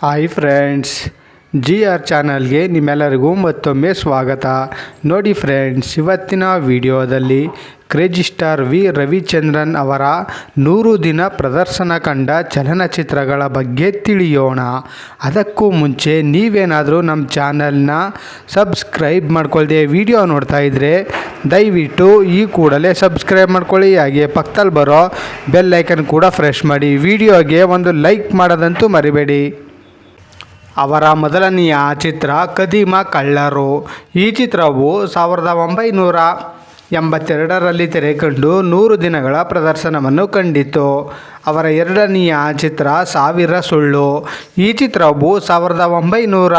Hi friends G R ಚಾನಲ್ಗೆ ನಿಮ್ಮೆಲ್ಲರಿಗೂ ಮತ್ತೊಮ್ಮೆ ಸ್ವಾಗತ. ನೋಡಿ ಫ್ರೆಂಡ್ಸ್ ಇವತ್ತಿನ ವಿಡಿಯೋದಲ್ಲಿ ಕ್ರೇಜಿ ಸ್ಟಾರ್ ವಿ ರವಿಚಂದ್ರನ್ ಅವರ ನೂರು ದಿನ ಪ್ರದರ್ಶನ ಕಂಡ ಚಲನಚಿತ್ರಗಳ ಬಗ್ಗೆ ತಿಳಿಯೋಣ. ಅದಕ್ಕೂ ಮುಂಚೆ ನೀವೇನಾದರೂ ನಮ್ಮ ಚಾನಲ್ನ ಸಬ್ಸ್ಕ್ರೈಬ್ ಮಾಡ್ಕೊಳ್ದೆ ವಿಡಿಯೋ ನೋಡ್ತಾ ಇದ್ದರೆ ದಯವಿಟ್ಟು ಈ ಕೂಡಲೇ ಸಬ್ಸ್ಕ್ರೈಬ್ ಮಾಡ್ಕೊಳ್ಳಿ. ಹಾಗೆ ಪಕ್ಕದಲ್ಲಿ ಬರೋ ಬೆಲ್ ಐಕನ್ ಕೂಡ ಫ್ರೆಶ್ ಮಾಡಿ. ವಿಡಿಯೋಗೆ ಒಂದು ಲೈಕ್ ಮಾಡೋದಂತೂ ಮರಿಬೇಡಿ. ಅವರ ಮೊದಲನೆಯ ಚಿತ್ರ ಕದೀಮ ಕಳ್ಳರು. ಈ ಚಿತ್ರವು ಸಾವಿರದ ಒಂಬೈನೂರ ಎಂಬತ್ತೆರಡರಲ್ಲಿ ತೆರೆಕಂಡು ನೂರು ದಿನಗಳ ಪ್ರದರ್ಶನವನ್ನು ಕಂಡಿತು ಅವರ ಎರಡನೆಯ ಚಿತ್ರ ಸಾವಿರ ಸುಳ್ಳು. ಈ ಚಿತ್ರವು ಸಾವಿರದ ಒಂಬೈನೂರ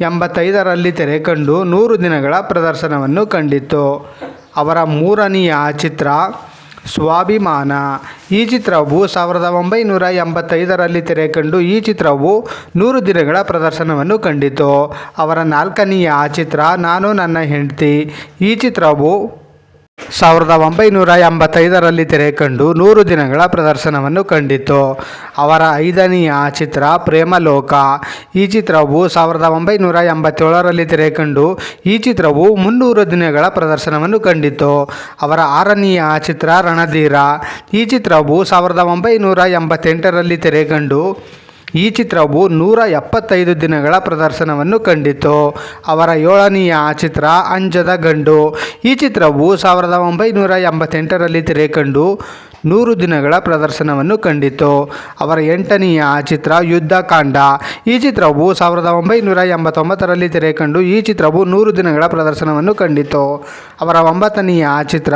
ಎಂಬತ್ತೈದರಲ್ಲಿ ತೆರೆಕಂಡು ನೂರು ದಿನಗಳ ಪ್ರದರ್ಶನವನ್ನು ಕಂಡಿತು ಅವರ ಮೂರನೆಯ ಚಿತ್ರ ಸ್ವಾಭಿಮಾನ. ಈ ಚಿತ್ರವು ಸಾವಿರದ ಒಂಬೈನೂರ ಎಂಬತ್ತೈದರಲ್ಲಿ ತೆರೆಕಂಡು ಈ ಚಿತ್ರವು ನೂರು ದಿನಗಳ ಪ್ರದರ್ಶನವನ್ನು ಕಂಡಿತು. ಅವರ ನಾಲ್ಕನೆಯ ಚಿತ್ರ, ನಾನು ನನ್ನ ಹೆಂಡತಿ ಈ ಚಿತ್ರವು ಸಾವಿರದ ಒಂಬೈನೂರ ಎಂಬತ್ತೈದರಲ್ಲಿ ತೆರೆಕಂಡು ನೂರು ದಿನಗಳ ಪ್ರದರ್ಶನವನ್ನು ಕಂಡಿತು ಅವರ ಐದನೆಯ ಚಿತ್ರ ಪ್ರೇಮಲೋಕ. ಈ ಚಿತ್ರವು ಸಾವಿರದ ಒಂಬೈನೂರ ಎಂಬತ್ತೇಳರಲ್ಲಿ ತೆರೆಕಂಡು ಈ ಚಿತ್ರವು ಮುನ್ನೂರು ದಿನಗಳ ಪ್ರದರ್ಶನವನ್ನು ಕಂಡಿತು ಅವರ ಆರನೆಯ ಚಿತ್ರ ರಣಧೀರ. ಈ ಚಿತ್ರವು ಸಾವಿರದ ಒಂಬೈನೂರ ಎಂಬತ್ತೆಂಟರಲ್ಲಿ ತೆರೆಕಂಡು ಈ ಚಿತ್ರವು ನೂರ ಎಪ್ಪತ್ತೈದು ದಿನಗಳ ಪ್ರದರ್ಶನವನ್ನು ಕಂಡಿತು. ಅವರ ಏಳನೆಯ ಚಿತ್ರ ಅಂಜದ ಗಂಡು. ಈ ಚಿತ್ರವು ಸಾವಿರದ ಒಂಬೈನೂರ ಎಂಬತ್ತೆಂಟರಲ್ಲಿ ತೆರೆಕಂಡು ನೂರು ದಿನಗಳ ಪ್ರದರ್ಶನವನ್ನು ಕಂಡಿತು. ಅವರ ಎಂಟನೆಯ ಚಿತ್ರ ಯುದ್ಧಕಾಂಡ. ಈ ಚಿತ್ರವು ಸಾವಿರದ ಒಂಬೈನೂರ ಎಂಬತ್ತೊಂಬತ್ತರಲ್ಲಿ ತೆರೆಕಂಡು ಈ ಚಿತ್ರವು ನೂರು ದಿನಗಳ ಪ್ರದರ್ಶನವನ್ನು ಕಂಡಿತು. ಅವರ ಒಂಬತ್ತನೆಯ ಚಿತ್ರ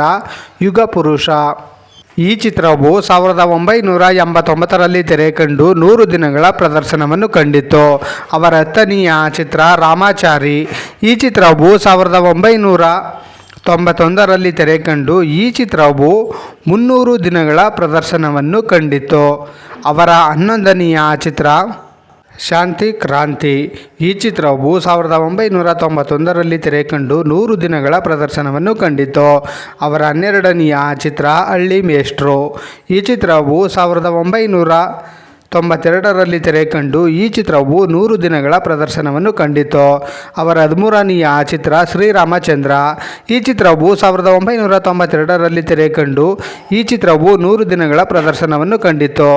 ಯುಗ ಪುರುಷ ಈ ಚಿತ್ರವು ಸಾವಿರದ ಒಂಬೈನೂರ ಎಂಬತ್ತೊಂಬತ್ತರಲ್ಲಿ ತೆರೆಕಂಡು ನೂರು ದಿನಗಳ ಪ್ರದರ್ಶನವನ್ನು ಕಂಡಿತ್ತು. ಅವರ ಹತ್ತನೆಯ ಚಿತ್ರ ರಾಮಾಚಾರಿ. ಈ ಚಿತ್ರವು ಸಾವಿರದ ಒಂಬೈನೂರ ತೊಂಬತ್ತೊಂದರಲ್ಲಿ ತೆರೆಕಂಡು ಈ ಚಿತ್ರವು ಮುನ್ನೂರು ದಿನಗಳ ಪ್ರದರ್ಶನವನ್ನು ಕಂಡಿತ್ತು. ಅವರ ಹನ್ನೊಂದನೆಯ ಚಿತ್ರ ಶಾಂತಿ, ಕ್ರಾಂತಿ. ಈ ಚಿತ್ರವು ಸಾವಿರದ ಒಂಬೈನೂರ ತೊಂಬತ್ತೊಂದರಲ್ಲಿ ತೆರೆಕಂಡು ನೂರು ದಿನಗಳ ಪ್ರದರ್ಶನವನ್ನು ಕಂಡಿತು ಅವರ ಹನ್ನೆರಡನೆಯ ಚಿತ್ರ ಹಳ್ಳಿ ಮೇಷ್ಟ್ರು. ಈ ಚಿತ್ರವು ಸಾವಿರದ ಒಂಬೈನೂರ ತೊಂಬತ್ತೆರಡರಲ್ಲಿ ತೆರೆಕಂಡು ಈ ಚಿತ್ರವು ನೂರು ದಿನಗಳ ಪ್ರದರ್ಶನವನ್ನು ಕಂಡಿತು. ಅವರ ಹದಿಮೂರನೆಯ ಚಿತ್ರ ಶ್ರೀರಾಮಚಂದ್ರ. ಈ ಚಿತ್ರವು ಸಾವಿರದ ಒಂಬೈನೂರ ತೊಂಬತ್ತೆರಡರಲ್ಲಿ ತೆರೆಕಂಡು ಈ ಚಿತ್ರವು ನೂರು ದಿನಗಳ ಪ್ರದರ್ಶನವನ್ನು ಕಂಡಿತು.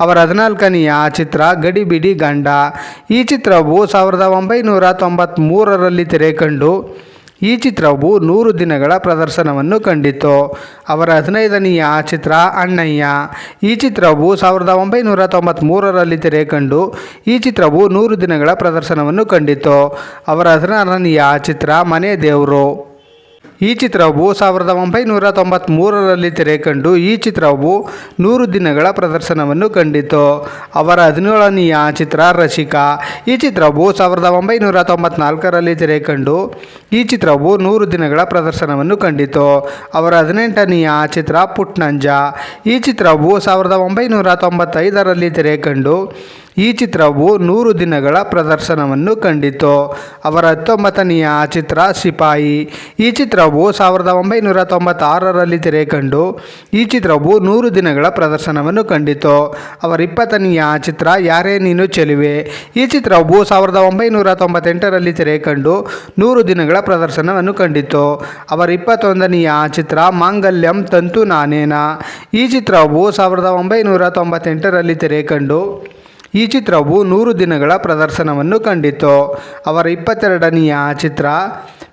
ಅವರ ಹದಿನಾಲ್ಕನೆಯ ಚಿತ್ರ ಗಡಿಬಿಡಿ ಗಂಡ. ಈ ಚಿತ್ರವು ಸಾವಿರದ ಒಂಬೈನೂರ ತೊಂಬತ್ತ್ಮೂರರಲ್ಲಿ ತೆರೆಕಂಡು ಈ ಚಿತ್ರವು ನೂರು ದಿನಗಳ ಪ್ರದರ್ಶನವನ್ನು ಕಂಡಿತು. ಅವರ ಹದಿನೈದನೆಯ ಚಿತ್ರ ಅಣ್ಣಯ್ಯ. ಈ ಚಿತ್ರವು ಸಾವಿರದ ಒಂಬೈನೂರ ತೊಂಬತ್ತ್ಮೂರರಲ್ಲಿ ತೆರೆಕಂಡು ಈ ಚಿತ್ರವು ನೂರು ದಿನಗಳ ಪ್ರದರ್ಶನವನ್ನು ಕಂಡಿತು. ಅವರ ಹದಿನಾರನೆಯ ಚಿತ್ರ ಮನೆ ದೇವರು. ಈ ಚಿತ್ರವು ಸಾವಿರದ ಒಂಬೈನೂರ ತೊಂಬತ್ತ್ಮೂರರಲ್ಲಿ ತೆರೆಕಂಡು ಈ ಚಿತ್ರವು ನೂರು ದಿನಗಳ ಪ್ರದರ್ಶನವನ್ನು ಕಂಡಿತು. ಅವರ ಹದಿನೇಳನೆಯ ಚಿತ್ರ ರಸಿಕಾ. ಈ ಚಿತ್ರವು ಸಾವಿರದ ಒಂಬೈನೂರ ತೊಂಬತ್ನಾಲ್ಕರಲ್ಲಿ ತೆರೆಕಂಡು ಈ ಚಿತ್ರವು ನೂರು ದಿನಗಳ ಪ್ರದರ್ಶನವನ್ನು ಕಂಡಿತು. ಅವರ ಹದಿನೆಂಟನೆಯ ಚಿತ್ರ ಪುಟ್ನಂಜ. ಈ ಚಿತ್ರವು ಸಾವಿರದ ಒಂಬೈನೂರ ತೊಂಬತ್ತೈದರಲ್ಲಿ ತೆರೆಕಂಡು ಈ ಚಿತ್ರವು ನೂರು ದಿನಗಳ ಪ್ರದರ್ಶನವನ್ನು ಕಂಡಿತು. ಅವರ ಹತ್ತೊಂಬತ್ತನೆಯ ಚಿತ್ರ ಸಿಪಾಯಿ. ಈ ಚಿತ್ರವು ಸಾವಿರದ ಒಂಬೈನೂರ ತೊಂಬತ್ತಾರರಲ್ಲಿ ತೆರೆಕಂಡು, ಈ ಚಿತ್ರವು ನೂರು ದಿನಗಳ ಪ್ರದರ್ಶನವನ್ನು ಕಂಡಿತು. ಅವರ ಇಪ್ಪತ್ತನೆಯ ಚಿತ್ರ ಯಾರೇ ನೀನು ಚೆಲುವೆ. ಈ ಚಿತ್ರವು ಸಾವಿರದ ಒಂಬೈನೂರ ತೊಂಬತ್ತೆಂಟರಲ್ಲಿ ತೆರೆಕಂಡು, ನೂರು ದಿನಗಳ ಪ್ರದರ್ಶನವನ್ನು ಕಂಡಿತು. ಅವರ ಇಪ್ಪತ್ತೊಂದನೆಯ ಚಿತ್ರ ಮಾಂಗಲ್ಯಂ ತಂತು ನಾನೇನ. ಈ ಚಿತ್ರವು ಸಾವಿರದ ಒಂಬೈನೂರ ತೊಂಬತ್ತೆಂಟರಲ್ಲಿ ತೆರೆಕಂಡು ಈ ಚಿತ್ರವು ನೂರು ದಿನಗಳ ಪ್ರದರ್ಶನವನ್ನು ಕಂಡಿತು. ಅವರ ಇಪ್ಪತ್ತೆರಡನೆಯ ಚಿತ್ರ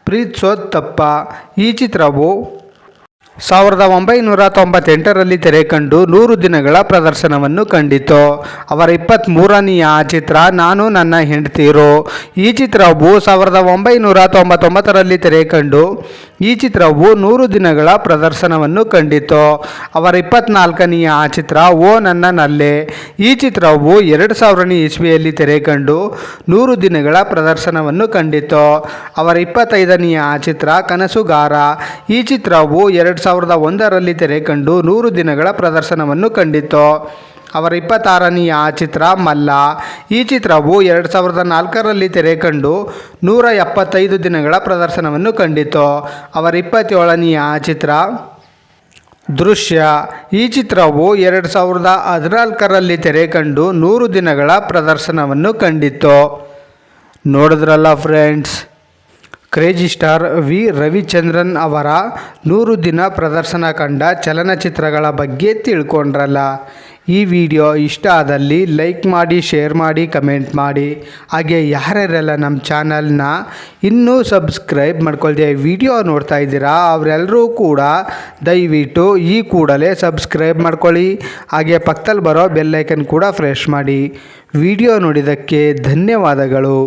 ಪ್ರೀತ್ಸೋತ್ತಪ್ಪ. ಈ ಚಿತ್ರವು ಸಾವಿರದ ಒಂಬೈನೂರ ತೊಂಬತ್ತೆಂಟರಲ್ಲಿ ತೆರೆಕಂಡು ನೂರು ದಿನಗಳ ಪ್ರದರ್ಶನವನ್ನು ಕಂಡಿತು. ಅವರ ಇಪ್ಪತ್ತ್ಮೂರನೆಯ ಚಿತ್ರ, ನಾನು ನನ್ನ ಹೆಂಡ್ತೀರು ಈ ಚಿತ್ರವು ಸಾವಿರದ ಒಂಬೈನೂರ ತೊಂಬತ್ತೊಂಬತ್ತರಲ್ಲಿ ತೆರೆಕಂಡು ಈ ಚಿತ್ರವು ನೂರು ದಿನಗಳ ಪ್ರದರ್ಶನವನ್ನು ಕಂಡಿತು. ಅವರ ಇಪ್ಪತ್ನಾಲ್ಕನೆಯ ಚಿತ್ರ, ಓ ನನ್ನ ನಲ್ಲೆ ಈ ಚಿತ್ರವು ಎರಡು ಸಾವಿರನೇ ಇಸ್ವಿಯಲ್ಲಿ ತೆರೆಕಂಡು ನೂರು ದಿನಗಳ ಪ್ರದರ್ಶನವನ್ನು ಕಂಡಿತು. ಅವರ ಇಪ್ಪತ್ತೈದನೆಯ ಚಿತ್ರ, ಕನಸುಗಾರ ಈ ಚಿತ್ರವು ಎರಡು ಸಾವಿರದ ಒಂದರಲ್ಲಿ ತೆರೆಕಂಡು ನೂರು ದಿನಗಳ ಪ್ರದರ್ಶನವನ್ನು ಕಂಡಿತ್ತು. ಅವರ ಇಪ್ಪತ್ತಾರನೆಯ ಚಿತ್ರ ಮಲ್ಲ. ಈ ಚಿತ್ರವು ಎರಡು ಸಾವಿರದ ನಾಲ್ಕರಲ್ಲಿ ತೆರೆಕಂಡು ನೂರ ಎಪ್ಪತ್ತೈದು ದಿನಗಳ ಪ್ರದರ್ಶನವನ್ನು ಕಂಡಿತ್ತು. ಅವರ ಇಪ್ಪತ್ತೇಳನೆಯ ಚಿತ್ರ ದೃಶ್ಯ. ಈ ಚಿತ್ರವು ಎರಡು ಸಾವಿರದ ಹದಿನಾಲ್ಕರಲ್ಲಿ ತೆರೆ ಕಂಡು ನೂರು ದಿನಗಳ ಪ್ರದರ್ಶನವನ್ನು ಕಂಡಿತ್ತು. ನೋಡಿದ್ರಲ್ಲ friends crazy star V Ravichandran ಅವರ ನೂರು ದಿನ ಪ್ರದರ್ಶನ ಕಂಡ ಚಲನಚಿತ್ರಗಳ ಬಗ್ಗೆ ತಿಳ್ಕೊಂಡ್ರಲ್ಲ. ಈ ವಿಡಿಯೋ ಇಷ್ಟ ಆದಲ್ಲಿ ಲೈಕ್ ಮಾಡಿ, ಶೇರ್ ಮಾಡಿ, ಕಮೆಂಟ್ ಮಾಡಿ. ಹಾಗೆ ಯಾರ್ಯಾರೆಲ್ಲ ನಮ್ಮ ಚಾನಲ್ನ ಇನ್ನೂ ಸಬ್ಸ್ಕ್ರೈಬ್ ಮಾಡ್ಕೊಳ್ದೆ ವಿಡಿಯೋ ನೋಡ್ತಾ ಇದ್ದೀರಾ ಅವರೆಲ್ಲರೂ ಕೂಡ ದಯವಿಟ್ಟು ಈ ಕೂಡಲೇ ಸಬ್ಸ್ಕ್ರೈಬ್ ಮಾಡ್ಕೊಳ್ಳಿ. ಹಾಗೆ ಪಕ್ಕದಲ್ಲಿ ಬರೋ ಬೆಲ್ಲೈಕನ್ ಕೂಡ ಫ್ರೆಶ್ ಮಾಡಿ. ವಿಡಿಯೋ ನೋಡಿದ್ದಕ್ಕೆ ಧನ್ಯವಾದಗಳು.